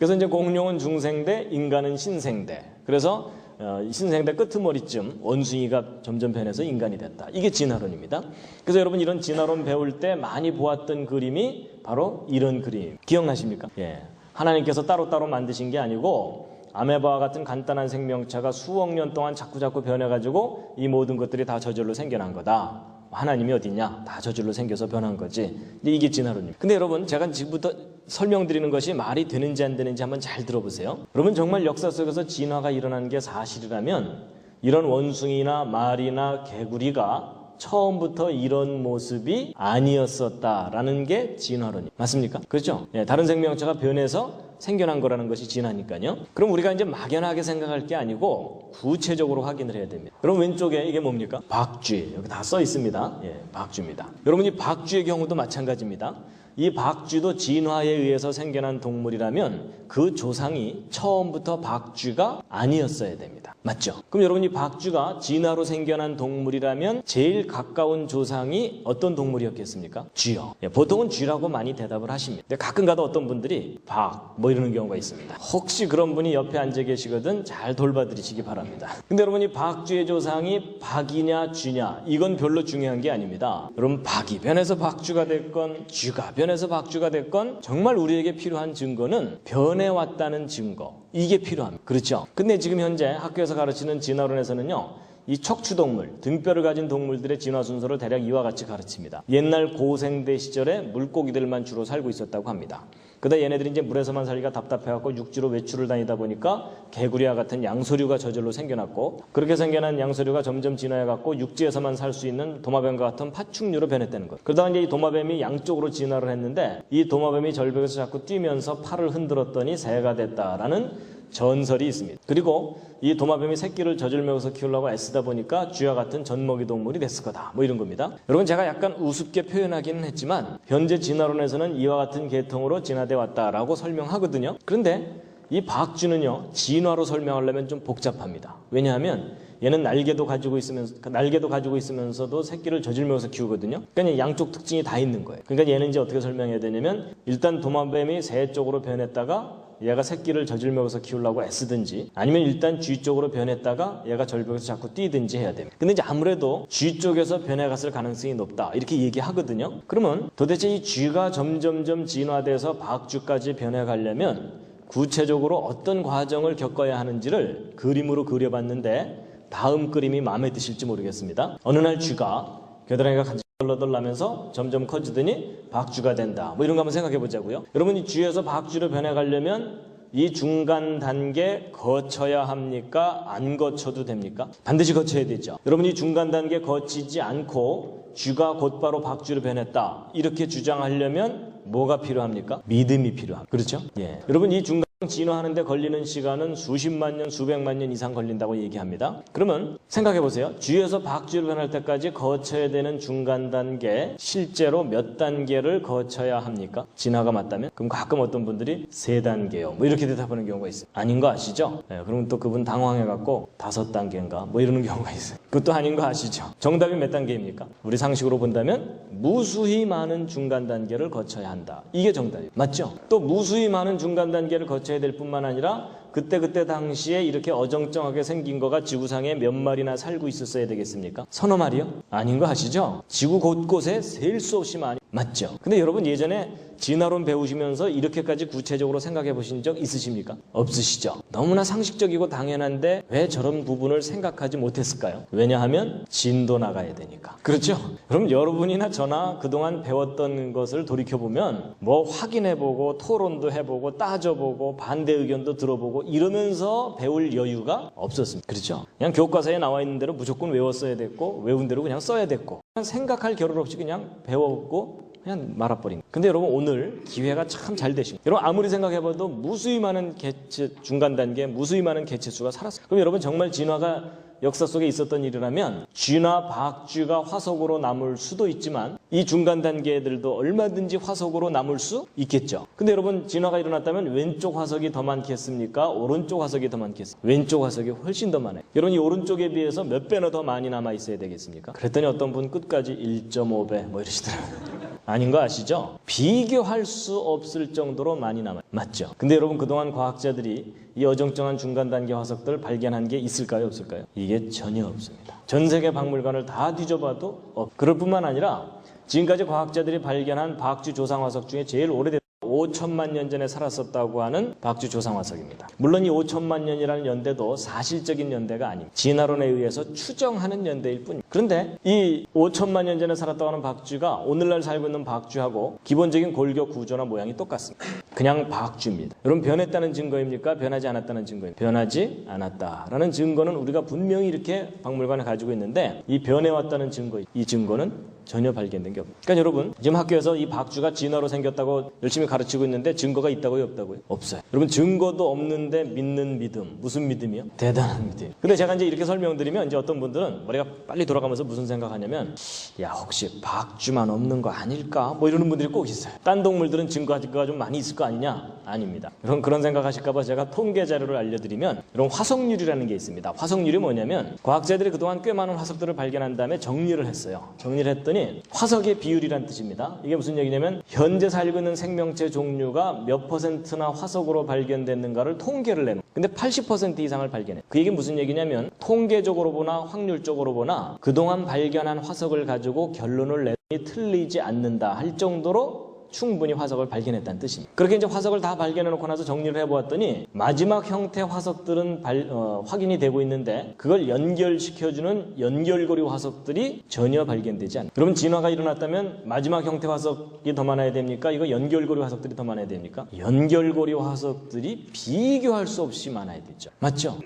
그래서 이제 공룡은 중생대, 인간은 신생대. 그래서 어, 신생대 끄트머리쯤 원숭이가 점점 변해서 인간이 됐다. 이게 진화론입니다. 그래서 여러분 이런 진화론 배울 때 많이 보았던 그림이 바로 이런 그림. 기억나십니까? 예. 하나님께서 따로따로 만드신 게 아니고 아메바와 같은 간단한 생명체가 수억 년 동안 자꾸자꾸 변해가지고 이 모든 것들이 다 저절로 생겨난 거다. 하나님이 어딨냐? 다 저절로 생겨서 변한 거지. 이게 진화론입니다. 근데 여러분, 제가 지금부터 설명드리는 것이 말이 되는지 안 되는지 한번 잘 들어보세요. 여러분, 정말 역사 속에서 진화가 일어난 게 사실이라면 이런 원숭이나 말이나 개구리가 처음부터 이런 모습이 아니었었다라는 게 진화론이 맞습니까? 그렇죠? 예, 다른 생명체가 변해서 생겨난 거라는 것이 진화니까요. 그럼 우리가 이제 막연하게 생각할 게 아니고 구체적으로 확인을 해야 됩니다. 여러분 왼쪽에 이게 뭡니까? 박쥐 여기 다 써 있습니다. 예, 박쥐입니다. 여러분 이 박쥐의 경우도 마찬가지입니다. 이 박쥐도 진화에 의해서 생겨난 동물이라면 그 조상이 처음부터 박쥐가 아니었어야 됩니다. 맞죠? 그럼 여러분 이 박쥐가 진화로 생겨난 동물이라면 제일 가까운 조상이 어떤 동물이었겠습니까? 쥐요. 예, 보통은 쥐라고 많이 대답을 하십니다. 근데 가끔가다 어떤 분들이 박 뭐 이러는 경우가 있습니다. 혹시 그런 분이 옆에 앉아 계시거든 잘 돌봐드리시기 바랍니다. 근데 여러분 이 박쥐의 조상이 박이냐 쥐냐 이건 별로 중요한 게 아닙니다. 여러분 박이 변해서 박쥐가 됐건 쥐가 변 해서 박쥐가 됐건 정말 우리에게 필요한 증거는 변해왔다는 증거 이게 필요합니다. 그렇죠? 근데 지금 현재 학교에서 가르치는 진화론에서는요. 이 척추동물, 등뼈를 가진 동물들의 진화 순서를 대략 이와 같이 가르칩니다. 옛날 고생대 시절에 물고기들만 주로 살고 있었다고 합니다. 그다 얘네들이 이제 물에서만 살기가 답답해갖고 육지로 외출을 다니다 보니까 개구리와 같은 양서류가 저절로 생겨났고 그렇게 생겨난 양서류가 점점 진화해갖고 육지에서만 살 수 있는 도마뱀과 같은 파충류로 변했다는 것. 그러다가 이제 이 도마뱀이 양쪽으로 진화를 했는데 이 도마뱀이 절벽에서 자꾸 뛰면서 팔을 흔들었더니 새가 됐다라는 전설이 있습니다. 그리고 이 도마뱀이 새끼를 젖을면서 키우려고 애쓰다 보니까 쥐와 같은 젖먹이 동물이 됐을 거다. 뭐 이런 겁니다. 여러분 제가 약간 우습게 표현하기는 했지만 현재 진화론에서는 이와 같은 계통으로 진화돼 왔다라고 설명하거든요. 그런데 이 박쥐는요 진화로 설명하려면 좀 복잡합니다. 왜냐하면 얘는 날개도 가지고 있으면서 날개도 가지고 있으면서도 새끼를 저질면서 키우거든요. 그러니까 양쪽 특징이 다 있는 거예요. 그러니까 얘는 이제 어떻게 설명해야 되냐면 일단 도마뱀이 새 쪽으로 변했다가 얘가 새끼를 저질먹어서 키우려고 애쓰든지 아니면 일단 쥐 쪽으로 변했다가 얘가 절벽에서 자꾸 뛰든지 해야 됩니다. 근데 이제 아무래도 쥐 쪽에서 변해갔을 가능성이 높다 이렇게 얘기하거든요. 그러면 도대체 이 쥐가 점점점 진화돼서 박쥐까지 변해가려면 구체적으로 어떤 과정을 겪어야 하는지를 그림으로 그려봤는데 다음 그림이 마음에 드실지 모르겠습니다. 어느 날 쥐가 겨드랑이가 간지 덜러덜라면서 점점 커지더니 박쥐가 된다. 뭐 이런 거 한번 생각해 보자고요. 여러분 이 쥐에서 박쥐로 변해가려면 이 중간 단계 거쳐야 합니까? 안 거쳐도 됩니까? 반드시 거쳐야 되죠. 여러분 이 중간 단계 거치지 않고 쥐가 곧바로 박쥐로 변했다. 이렇게 주장하려면 뭐가 필요합니까? 믿음이 필요합니다. 그렇죠? 예. 여러분 이 중간 진화하는데 걸리는 시간은 수십만 년, 수백만 년 이상 걸린다고 얘기합니다. 그러면 생각해 보세요. 쥐에서 박쥐로 변할 때까지 거쳐야 되는 중간 단계, 실제로 몇 단계를 거쳐야 합니까? 진화가 맞다면? 그럼 가끔 어떤 분들이 세 단계요. 뭐 이렇게 대답하는 경우가 있어요. 아닌 거 아시죠? 네, 그러면 또 그분 당황해갖고 다섯 단계인가? 뭐 이러는 경우가 있어요. 그것도 아닌 거 아시죠? 정답이 몇 단계입니까? 우리 상식으로 본다면 무수히 많은 중간 단계를 거쳐야 한다. 이게 정답이에요. 맞죠? 또 무수히 많은 중간 단계를 거쳐야 될 뿐만 아니라 그때 그때 당시에 이렇게 어정쩡하게 생긴 거가 지구상에 몇 마리나 살고 있었어야 되겠습니까? 서너 마리요? 아닌 거 아시죠? 지구 곳곳에 셀 수 없이 많이 맞죠? 근데 여러분 예전에 진화론 배우시면서 이렇게까지 구체적으로 생각해 보신 적 있으십니까? 없으시죠? 너무나 상식적이고 당연한데 왜 저런 부분을 생각하지 못했을까요? 왜냐하면 진도 나가야 되니까. 그렇죠? 그럼 여러분이나 저나 그동안 배웠던 것을 돌이켜보면 뭐 확인해 보고 토론도 해보고 따져보고 반대 의견도 들어보고 이러면서 배울 여유가 없었습니다. 그렇죠? 그냥 교과서에 나와 있는 대로 무조건 외웠어야 됐고 외운 대로 그냥 써야 됐고 생각할 겨를 없이 그냥 배웠고 그냥 말아버린. 근데 여러분 오늘 기회가 참 잘 되신. 여러분 아무리 생각해봐도 무수히 많은 개체 중간 단계, 무수히 많은 개체 수가 살았어요. 그럼 여러분 정말 진화가 역사 속에 있었던 일이라면 쥐나 박쥐가 화석으로 남을 수도 있지만 이 중간 단계들도 얼마든지 화석으로 남을 수 있겠죠. 근데 여러분 진화가 일어났다면 왼쪽 화석이 더 많겠습니까? 오른쪽 화석이 더 많겠습니까? 왼쪽 화석이 훨씬 더 많아요. 여러분 이 오른쪽에 비해서 몇 배나 더 많이 남아 있어야 되겠습니까? 그랬더니 어떤 분 끝까지 1.5배 뭐 이러시더라고요. 아닌 거 아시죠? 비교할 수 없을 정도로 많이 남아요. 맞죠? 근데 여러분 그동안 과학자들이 이 어정쩡한 중간 단계 화석들 발견한 게 있을까요? 없을까요? 이게 전혀 없습니다. 전 세계 박물관을 다 뒤져봐도 없. 그럴 뿐만 아니라 지금까지 과학자들이 발견한 박쥐 조상 화석 중에 제일 오래된 5천만 년 전에 살았었다고 하는 박쥐 조상 화석입니다. 물론 이 5천만 년이라는 연대도 사실적인 연대가 아닙니다. 진화론에 의해서 추정하는 연대일 뿐입니다. 그런데 이 5천만 년 전에 살았다고 하는 박쥐가 오늘날 살고 있는 박쥐하고 기본적인 골격 구조나 모양이 똑같습니다. 그냥 박쥐입니다. 여러분 변했다는 증거입니까? 변하지 않았다는 증거입니까? 변하지 않았다라는 증거는 우리가 분명히 이렇게 박물관에 가지고 있는데 이 변해왔다는 증거, 이 증거는 전혀 발견된 게 없어요. 그러니까 여러분 지금 학교에서 이 박쥐가 진화로 생겼다고 열심히 가르치고 있는데 증거가 있다고요, 없다고요? 없어요. 여러분 증거도 없는데 믿는 믿음 무슨 믿음이요? 대단한 믿음. 근데 제가 이제 이렇게 설명드리면 이제 어떤 분들은 머리가 빨리 돌아가면서 무슨 생각하냐면 야 혹시 박쥐만 없는 거 아닐까? 뭐 이러는 분들이 꼭 있어요. 딴 동물들은 증거가 좀 많이 있을 거 아니냐? 아닙니다. 여러분 그런 생각하실까봐 제가 통계 자료를 알려드리면 이런 화석률이라는 게 있습니다. 화석률이 뭐냐면 과학자들이 그동안 꽤 많은 화석들을 발견한 다음에 정리를 했어요. 정리를 했더니 화석의 비율이란 뜻입니다. 이게 무슨 얘기냐면 현재 살고 있는 생명체 종류가 몇 퍼센트나 화석으로 발견됐는가를 통계를 내는. 근데 80% 이상을 발견해. 그 얘기 무슨 얘기냐면 통계적으로 보나 확률적으로 보나 그동안 발견한 화석을 가지고 결론을 내니 틀리지 않는다 할 정도로 충분히 화석을 발견했다는 뜻입니다. 그렇게 이제 화석을 다 발견해 놓고 나서 정리를 해보았더니 마지막 형태 화석들은 발- 어, 확인이 되고 있는데 그걸 연결시켜주는 연결고리 화석들이 전혀 발견되지 않아요. 여러분 진화가 일어났다면 마지막 형태 화석이 더 많아야 됩니까? 이거 연결고리 화석들이 더 많아야 됩니까? 연결고리 화석들이 비교할 수 없이 많아야 되죠. 맞죠?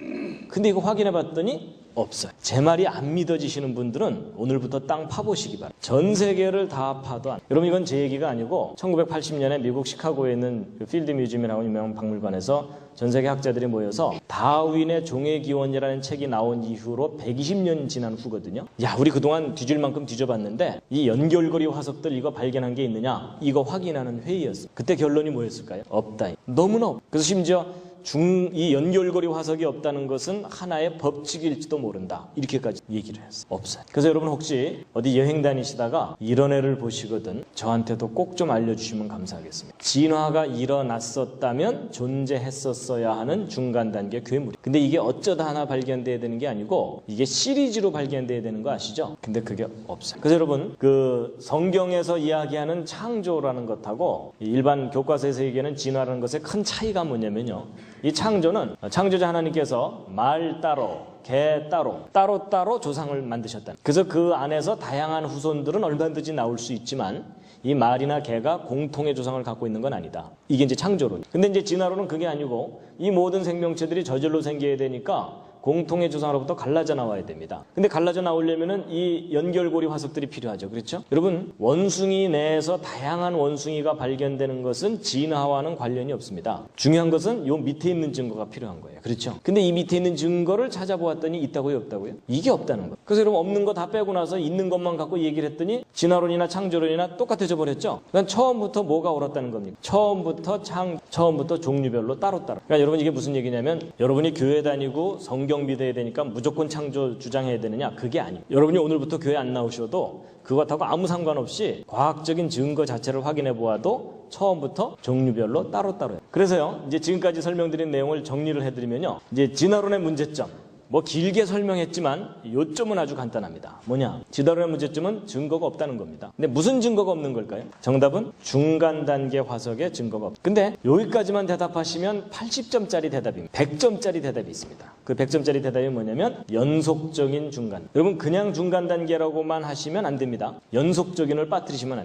근데 이거 확인해 봤더니 없어요. 제 말이 안 믿어지시는 분들은 오늘부터 땅 파보시기 바랍니다. 전 세계를 다 파도 안. 여러분 이건 제 얘기가 아니고 1980년에 미국 시카고에 있는 그 필드 뮤지엄이라고 유명한 박물관에서 전 세계 학자들이 모여서 다윈의 종의 기원이라는 책이 나온 이후로 120년 지난 후거든요. 야, 우리 그동안 뒤질 만큼 뒤져봤는데 이 연결고리 화석들 이거 발견한 게 있느냐? 이거 확인하는 회의였어요. 그때 결론이 뭐였을까요? 없다. 너무나 없. 그래서 심지어 중, 이 연결고리 화석이 없다는 것은 하나의 법칙일지도 모른다. 이렇게까지 얘기를 했어요. 없어요. 그래서 여러분 혹시 어디 여행 다니시다가 이런 애를 보시거든 저한테도 꼭 좀 알려주시면 감사하겠습니다. 진화가 일어났었다면 존재했었어야 하는 중간 단계 괴물. 근데 이게 어쩌다 하나 발견돼야 되는 게 아니고 이게 시리즈로 발견돼야 되는 거 아시죠? 근데 그게 없어요. 그래서 여러분 그 성경에서 이야기하는 창조라는 것하고 일반 교과서에서 얘기하는 진화라는 것의 큰 차이가 뭐냐면요. 이 창조는 창조자 하나님께서 말 따로 개 따로 따로 따로 조상을 만드셨다. 그래서 그 안에서 다양한 후손들은 얼마든지 나올 수 있지만 이 말이나 개가 공통의 조상을 갖고 있는 건 아니다. 이게 이제 창조론. 근데 이제 진화론은 그게 아니고 이 모든 생명체들이 저절로 생겨야 되니까 공통의 조상으로부터 갈라져 나와야 됩니다. 근데 갈라져 나오려면은 이 연결고리 화석들이 필요하죠. 그렇죠? 여러분, 원숭이 내에서 다양한 원숭이가 발견되는 것은 진화와는 관련이 없습니다. 중요한 것은 요 밑에 있는 증거가 필요한 거예요. 그렇죠? 근데 이 밑에 있는 증거를 찾아보았더니 있다고요, 없다고요? 이게 없다는 거예요. 그래서 여러분 없는 거 다 빼고 나서 있는 것만 갖고 얘기를 했더니 진화론이나 창조론이나 똑같아져 버렸죠? 그러니까 처음부터 뭐가 옳았다는 겁니까? 처음부터 창, 처음부터 종류별로 따로따로. 그러니까 여러분 이게 무슨 얘기냐면 여러분이 교회 다니고 성경 믿어야 되니까 무조건 창조 주장해야 되느냐? 그게 아니에요. 여러분이 오늘부터 교회 안 나오셔도 그것하고 아무 상관없이 과학적인 증거 자체를 확인해 보아도 처음부터 종류별로 따로따로 해요. 그래서요, 이제 지금까지 설명드린 내용을 정리를 해드리면요. 이제 진화론의 문제점. 뭐 길게 설명했지만 요점은 아주 간단합니다. 뭐냐? 진화론의 문제점은 증거가 없다는 겁니다. 근데 무슨 증거가 없는 걸까요? 정답은 중간 단계 화석의 증거가 없. 근데 여기까지만 대답하시면 80점짜리 대답입니다. 100점짜리 대답이 있습니다. 그 100점짜리 대답이 뭐냐면 연속적인 중간. 여러분 그냥 중간 단계라고만 하시면 안 됩니다. 연속적인을 빠뜨리시면 안 돼요.